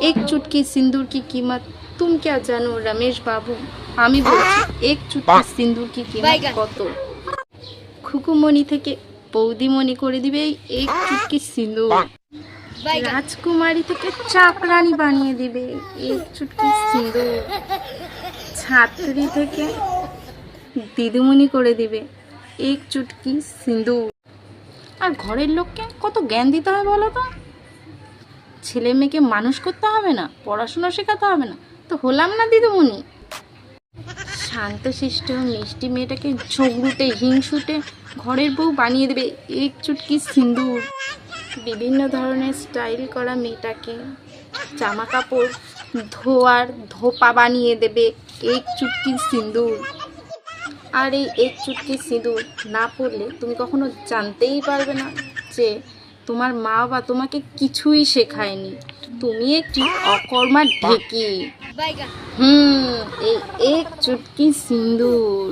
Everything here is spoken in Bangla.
एक चुटकी सिंदूर की कीमत तुम क्या जानो रमेश बाबू আমি বলছি এক চুটকি সিন্দুর কি कीमत কত খুকুমণি থেকে বৌদিমণি করে দিবে এই এক চুটকি সিন্দুর রাজকুমারী থেকে চাকরানি বানিয়ে দিবে এক চুটকি সিন্দুর ছাত্রী থেকে দিদিমণি করে দিবে এক চুটকি সিন্দুর আর ঘরের লোককে কত জ্ঞান দিতে হয় বলো তো ছেলে মেয়েকে মানুষ করতে হবে না, পড়াশোনা শেখাতে হবে না। তো হলাম না দিদিমণি। শান্তশিষ্ট মিষ্টি মেয়েটাকে ঝগড়ুটে, হিংসুটে ঘরের বউ বানিয়ে দেবে এক চুটকি সিন্দুর বিভিন্ন ধরনের স্টাইল করা মেয়েটাকে জামা কাপড় ধোয়ার ধোপা বানিয়ে দেবে এক চুটকি সিন্দুর আর এই এক চুটকি সিঁদুর না পড়লে তুমি কখনো জানতেই পারবে না যে তোমার মা বাবা তোমাকে কিছুই শেখায়নি। তুমি একটি অকর্মা ঢেকে। হুম এই এক চুটকি সিঁদুর